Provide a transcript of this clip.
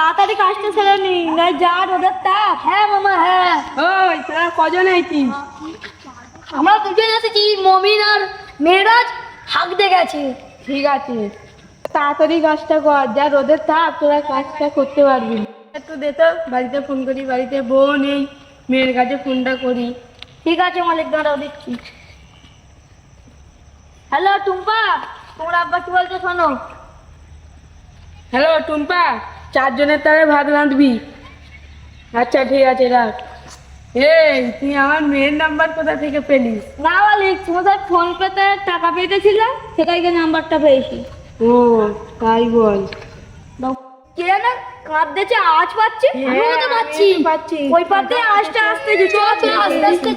তাড়াতাড়ি কাজটা সেরে নি নয় যা রোদের তাপ। হ্যাঁ মামা হ্যাঁ। ওই তোরা কজন আইছিস আমরা দুজন এসেছি মমিন আর মেয়েরাজ। হাঁকতে গেছে। ঠিক আছে। তাড়াতাড়ি কাজটা কর যা রোদের তাপ তোরা কাজটা করতে পারবি। একটু দে তো বাড়িতে ফোন করি বাড়িতে বউ নেই মেয়ের কাছে ফোনটা করি। ঠিক আছে মালিক দাঁড়াও দিচ্ছি হ্যালো টুম্পা তোমার আব্বা কি বলছো শোনো? হ্যালো টুম্পা। চারজনের তারে ভাত রাঁধবি। আচ্ছা ঠিক আছে রাখ। এই তুই আমার মেয়ের নাম্বার কোথা থেকে পেলিস না তোমার স্যার ফোন পেতে টাকা পেতেছিলাম সেটাই গিয়ে নাম্বারটা পেয়েছি। ও তাই বল। কে জানে কাঁদতেছে আওয়াজ পাচ্ছি? হ্যাঁ, আমিও তো পাচ্ছি। পাচ্ছি। ওই পাতে আওয়াজটা আসতে চল চল আস্তে আস্তে